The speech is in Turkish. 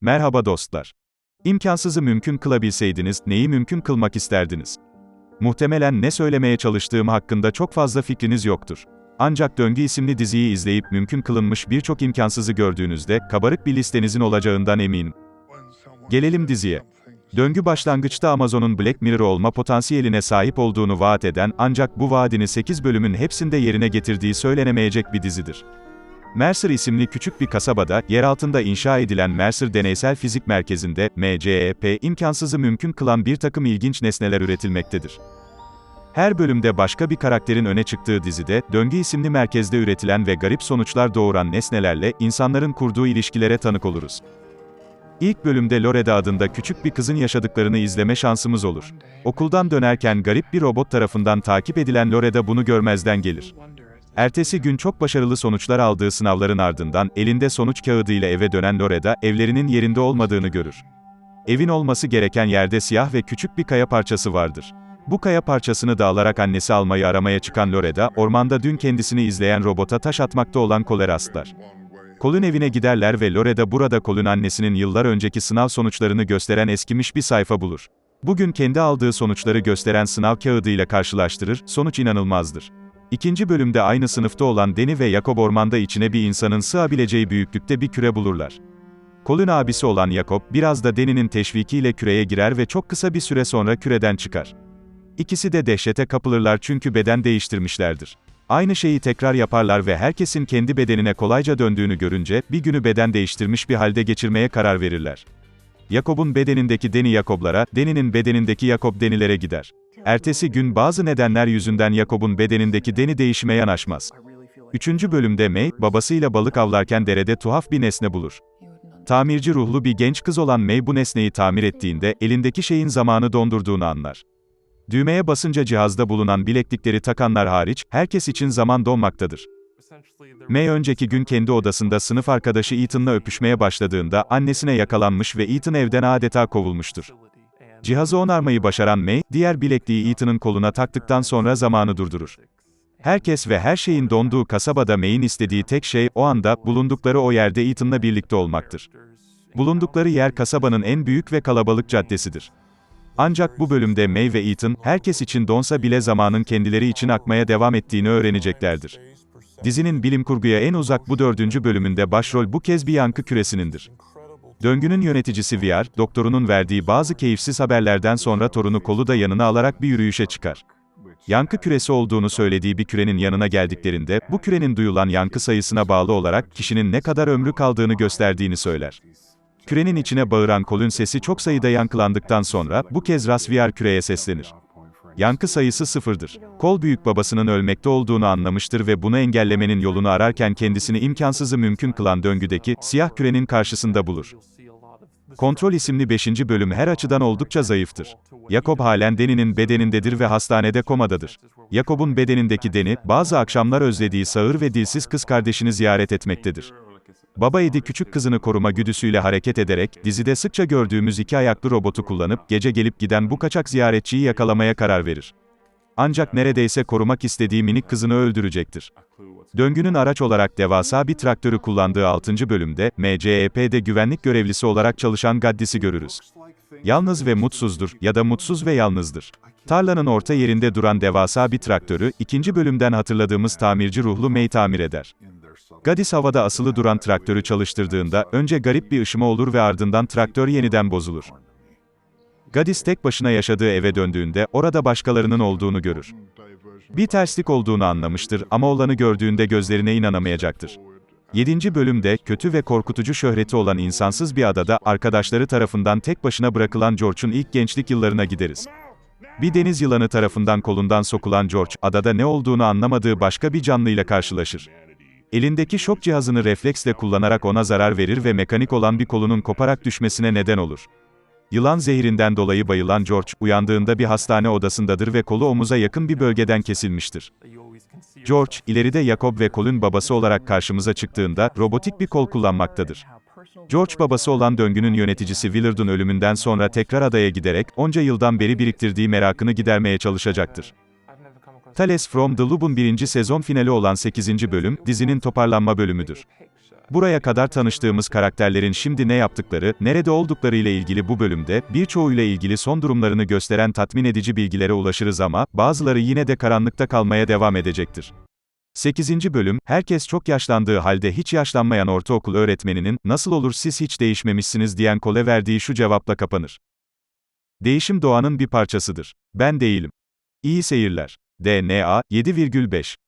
Merhaba dostlar. İmkansızı mümkün kılabilseydiniz, neyi mümkün kılmak isterdiniz? Muhtemelen ne söylemeye çalıştığım hakkında çok fazla fikriniz yoktur. Ancak Döngü isimli diziyi izleyip mümkün kılınmış birçok imkansızı gördüğünüzde, kabarık bir listenizin olacağından eminim. Gelelim diziye. Döngü başlangıçta Amazon'un Black Mirror olma potansiyeline sahip olduğunu vaat eden ancak bu vaadini 8 bölümün hepsinde yerine getirdiği söylenemeyecek bir dizidir. Mercer isimli küçük bir kasabada, yer altında inşa edilen Mercer Deneysel Fizik Merkezi'nde, MCEP, imkansızı mümkün kılan bir takım ilginç nesneler üretilmektedir. Her bölümde başka bir karakterin öne çıktığı dizide, Döngü isimli merkezde üretilen ve garip sonuçlar doğuran nesnelerle, insanların kurduğu ilişkilere tanık oluruz. İlk bölümde Loreda adında küçük bir kızın yaşadıklarını izleme şansımız olur. Okuldan dönerken garip bir robot tarafından takip edilen Loreda bunu görmezden gelir. Ertesi gün çok başarılı sonuçlar aldığı sınavların ardından, elinde sonuç kağıdıyla eve dönen Loreda, evlerinin yerinde olmadığını görür. Evin olması gereken yerde siyah ve küçük bir kaya parçası vardır. Bu kaya parçasını da alarak annesi almayı aramaya çıkan Loreda, ormanda dün kendisini izleyen robota taş atmakta olan Cole'e rastlar. Colin evine giderler ve Loreda burada Colin annesinin yıllar önceki sınav sonuçlarını gösteren eskimiş bir sayfa bulur. Bugün kendi aldığı sonuçları gösteren sınav kağıdıyla karşılaştırır, sonuç inanılmazdır. İkinci bölümde aynı sınıfta olan Deni ve Jacob ormanda içine bir insanın sığabileceği büyüklükte bir küre bulurlar. Colin abisi olan Jacob, biraz da Deni'nin teşvikiyle küreye girer ve çok kısa bir süre sonra küreden çıkar. İkisi de dehşete kapılırlar çünkü beden değiştirmişlerdir. Aynı şeyi tekrar yaparlar ve herkesin kendi bedenine kolayca döndüğünü görünce, bir günü beden değiştirmiş bir halde geçirmeye karar verirler. Jakob'un bedenindeki Deni Jakoblara, Deni'nin bedenindeki Jakob Denilere gider. Ertesi gün bazı nedenler yüzünden Jakob'un bedenindeki Deni değişime yanaşmaz. Üçüncü bölümde May, babasıyla balık avlarken derede tuhaf bir nesne bulur. Tamirci ruhlu bir genç kız olan May bu nesneyi tamir ettiğinde, elindeki şeyin zamanı dondurduğunu anlar. Düğmeye basınca cihazda bulunan bileklikleri takanlar hariç, herkes için zaman donmaktadır. May önceki gün kendi odasında sınıf arkadaşı Ethan'la öpüşmeye başladığında, annesine yakalanmış ve Ethan evden adeta kovulmuştur. Cihazı onarmayı başaran May, diğer bilekliği Ethan'ın koluna taktıktan sonra zamanı durdurur. Herkes ve her şeyin donduğu kasabada May'in istediği tek şey, o anda, bulundukları o yerde Ethan'la birlikte olmaktır. Bulundukları yer kasabanın en büyük ve kalabalık caddesidir. Ancak bu bölümde May ve Ethan, herkes için donsa bile zamanın kendileri için akmaya devam ettiğini öğreneceklerdir. Dizinin bilim kurguya en uzak bu dördüncü bölümünde başrol bu kez bir yankı küresinindir. Döngünün yöneticisi VR, doktorunun verdiği bazı keyifsiz haberlerden sonra torunu kolu da yanına alarak bir yürüyüşe çıkar. Yankı küresi olduğunu söylediği bir kürenin yanına geldiklerinde, bu kürenin duyulan yankı sayısına bağlı olarak kişinin ne kadar ömrü kaldığını gösterdiğini söyler. Kürenin içine bağıran kolun sesi çok sayıda yankılandıktan sonra, bu kez Rasviar küreye seslenir. Yankı sayısı sıfırdır. Kol büyük babasının ölmekte olduğunu anlamıştır ve bunu engellemenin yolunu ararken kendisini imkansızı mümkün kılan döngüdeki, siyah kürenin karşısında bulur. Kontrol isimli 5. bölüm her açıdan oldukça zayıftır. Jacob halen Deni'nin bedenindedir ve hastanede komadadır. Jacob'un bedenindeki Deni, bazı akşamlar özlediği sağır ve dilsiz kız kardeşini ziyaret etmektedir. Baba Edi küçük kızını koruma güdüsüyle hareket ederek, dizide sıkça gördüğümüz iki ayaklı robotu kullanıp, gece gelip giden bu kaçak ziyaretçiyi yakalamaya karar verir. Ancak neredeyse korumak istediği minik kızını öldürecektir. Döngünün araç olarak devasa bir traktörü kullandığı 6. bölümde, MCEP'de güvenlik görevlisi olarak çalışan Gaddis'i görürüz. Yalnız ve mutsuzdur, ya da mutsuz ve yalnızdır. Tarlanın orta yerinde duran devasa bir traktörü, ikinci bölümden hatırladığımız tamirci ruhlu May tamir eder. Gadis havada asılı duran traktörü çalıştırdığında, önce garip bir ışıma olur ve ardından traktör yeniden bozulur. Gadis tek başına yaşadığı eve döndüğünde, orada başkalarının olduğunu görür. Bir terslik olduğunu anlamıştır ama olanı gördüğünde gözlerine inanamayacaktır. 7. bölümde, kötü ve korkutucu şöhreti olan insansız bir adada, arkadaşları tarafından tek başına bırakılan George'un ilk gençlik yıllarına gideriz. Bir deniz yılanı tarafından kolundan sokulan George, adada ne olduğunu anlamadığı başka bir canlıyla karşılaşır. Elindeki şok cihazını refleksle kullanarak ona zarar verir ve mekanik olan bir kolunun koparak düşmesine neden olur. Yılan zehrinden dolayı bayılan George, uyandığında bir hastane odasındadır ve kolu omuza yakın bir bölgeden kesilmiştir. George, ileride Jacob ve Colin babası olarak karşımıza çıktığında, robotik bir kol kullanmaktadır. George babası olan döngünün yöneticisi Willard'ın ölümünden sonra tekrar adaya giderek, onca yıldan beri biriktirdiği merakını gidermeye çalışacaktır. Tales from the Loop'un birinci sezon finali olan 8. bölüm, dizinin toparlanma bölümüdür. Buraya kadar tanıştığımız karakterlerin şimdi ne yaptıkları, nerede oldukları ile ilgili bu bölümde, birçoğuyla ilgili son durumlarını gösteren tatmin edici bilgilere ulaşırız ama, bazıları yine de karanlıkta kalmaya devam edecektir. 8. bölüm, herkes çok yaşlandığı halde hiç yaşlanmayan ortaokul öğretmeninin, nasıl olur siz hiç değişmemişsiniz diyen Kole verdiği şu cevapla kapanır. Değişim doğanın bir parçasıdır. Ben değilim. İyi seyirler. DNA 7,5